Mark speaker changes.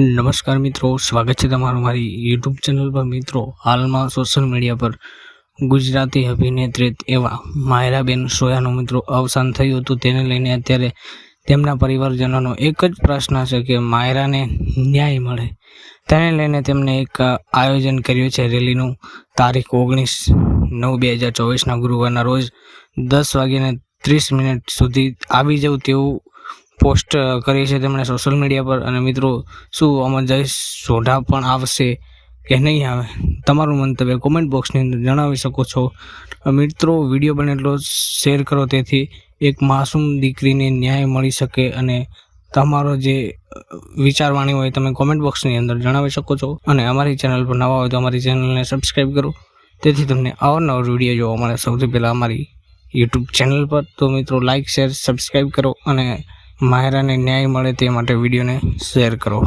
Speaker 1: નમસ્કાર મિત્રો, સ્વાગત છે તમારું મારી યુટ્યુબ ચેનલ પર. મિત્રો, હાલમાં સોશિયલ મીડિયા પર ગુજરાતી અભિનેત્રી એવા માયરાબેન સોયાનું મિત્રો અવસાન થયું હતું. તેને લઈને અત્યારે તેમના પરિવારજનોનો એક જ પ્રશ્ન છે કે માયરાને ન્યાય મળે. તેને લઈને તેમણે એક આયોજન કર્યું છે. રેલીનું તારીખ ઓગણીસ નવ બે હજાર ચોવીસના ગુરુવારના રોજ દસ વાગ્યાને ત્રીસ મિનિટ સુધી આવી જવું તેવું પોસ્ટ કરી છે તેમણે સોશિયલ મીડિયા પર. અને મિત્રો, શું આમાં જય સોઢા પણ આવશે કે નહીં આવે? તમારું મંતવ્ય કોમેન્ટ બોક્સની અંદર જણાવી શકો છો. મિત્રો વીડિયો બને એટલો શેર કરો, તેથી એક માસૂમ દીકરીને ન્યાય મળી શકે અને તમારો જે વિચારવાણી હોય તમે કોમેન્ટ બોક્સની અંદર જણાવી શકો છો. અને અમારી ચેનલ પર નવા હોય તો અમારી ચેનલને સબસ્ક્રાઈબ કરો. તેથી તમને અવારનવાર વીડિયો જોવા મળે. સૌથી પહેલાં અમારી યુટ્યુબ ચેનલ પર. તો મિત્રો લાઇક શેર સબસ્ક્રાઈબ કરો. અને માયરાને ન્યાય મળે તે માટે વિડીયોને શેર કરો.